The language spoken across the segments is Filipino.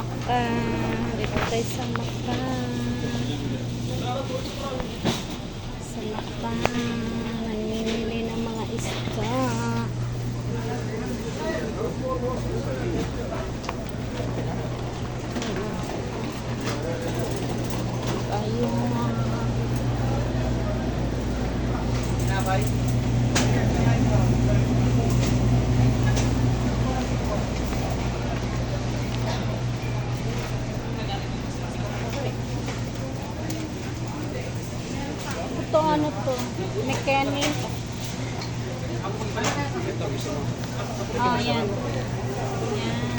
Maka. Dito tayo sa Maka. Sa Maka. Namimili ng mga isda. Ayun. Ito ano to? Mechanic. Oh, yan. Yan.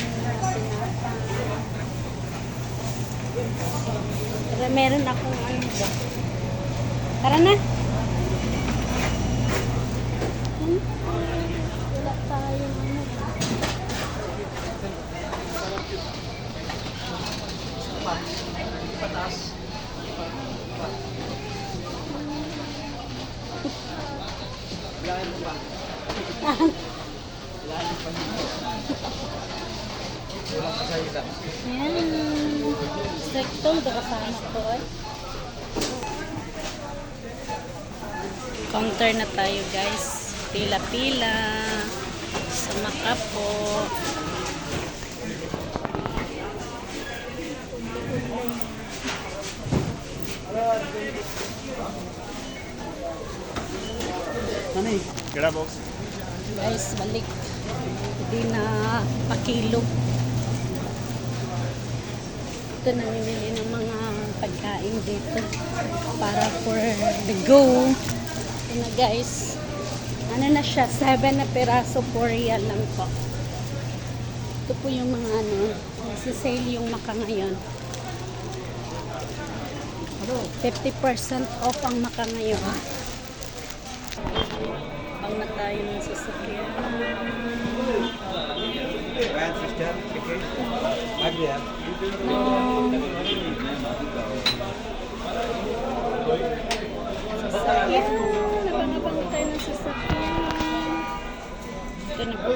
Pero meron akong ano ba? Tara na. Hmm? Wala tayong ano ba? Yan. Sektol, kasama ko. Counter na tayo guys. Pila-pila. Sa makapo. ਕਿਹੜਾ box Guys, balik. Hindi na pakilo. Ito namimili ng mga pagkain dito para for the go. Ito na guys. Ano na siya? 7 na peraso, 4 real lang po. Ito po yung mga ano, nagsisale yung maka ngayon. 50% off ang maka ngayon. Pang na tayo ng sasakyan. Sasakyan. Nabang-abang tayo ng sasakyan. Ito na po.